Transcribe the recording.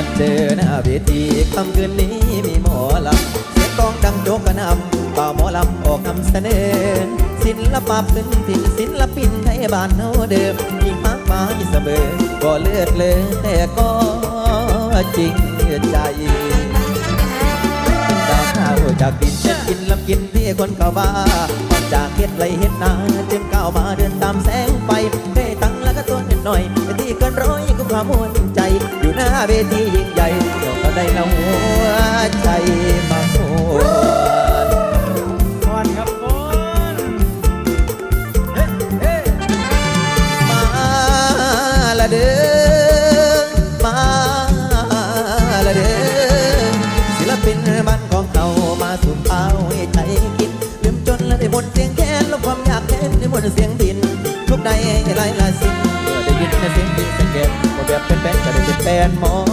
นัดเจอหน้าเวทีคำคืนนี้มีหมอลำเสียงกองดังโจกกระนำป่าหมอลำออกคำเสนอศิลปะพื้นถิ่นศิลปินไทยบ้านเฮาเดิมยิ่งมากมายเสมอก็เลือดเลยแต่ก็จริงใจดาวข้าวจากดินเช็ดกินลำกินที่คนเก่าบ้าจากเฮ็ดไรเฮ็ดนาจึงก้าวมาเดินตามแสงไปได้ตังแล้วก็ตัวนิดหน่อยที่เกินร้อยก็ความมุ่นใจ เวทียิ่งใหญ่เดี๋ยวก็ได้ละหัวใจมาโหดก่อนครับก่อนเฮ้เฮ้มาละเด้อมาละเด้อศิลปินบ้านของเรามาสุ่มเอาให้ใจกินลืมจนและได้หมดเสียงแค้นลบความอยากแค้นได้หมดเสียงดินทุกใดให้ไล่ละสิ้ได้ยินเสียเสีย แฟนมอ